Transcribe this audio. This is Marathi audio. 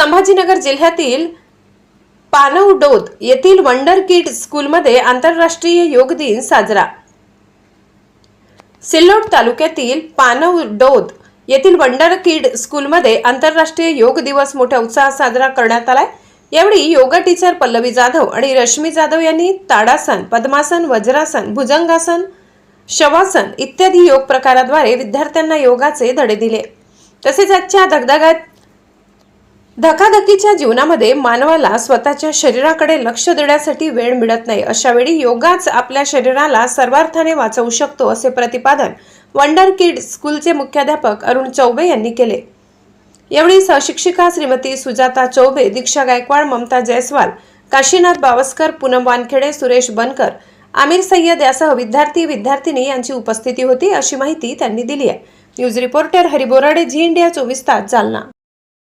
संभाजीनगर जिल्ह्यातील पानवडोद येथील वंडर किड स्कूलमध्ये आंतरराष्ट्रीय योग दिन साजरा. सिल्लोड तालुक्यातील पानवडोद येथील वंडर किड स्कूलमध्ये आंतरराष्ट्रीय योग दिवस मोठ्या उत्साहात साजरा करण्यात आलाय. यावेळी योगा टीचर पल्लवी जाधव आणि रश्मी जाधव यांनी ताडासन पद्मासन वज्रासन भुजंगासन शवासन इत्यादी योग प्रकाराद्वारे विद्यार्थ्यांना योगाचे धडे दिले. तसेच आजच्या धगधगात धकाधकीच्या जीवनामध्ये मानवाला स्वतःच्या शरीराकडे लक्ष देण्यासाठी वेळ मिळत नाही. अशा वेळी योगाच आपल्या शरीराला सर्वार्थाने वाचवू शकतो असे प्रतिपादन वंडर किड स्कूलचे मुख्याध्यापक अरुण चौबे यांनी केले. यावेळी सहशिक्षिका श्रीमती सुजाता चौबे दीक्षा गायकवाड ममता जयस्वाल काशीनाथ बावस्कर पूनम वानखेडे सुरेश बनकर आमिर सय्यद यासह विद्यार्थी विद्यार्थिनी यांची उपस्थिती होती अशी माहिती त्यांनी दिली आहे. News reporter Hari Borade Zee India चोवीस तास जालना.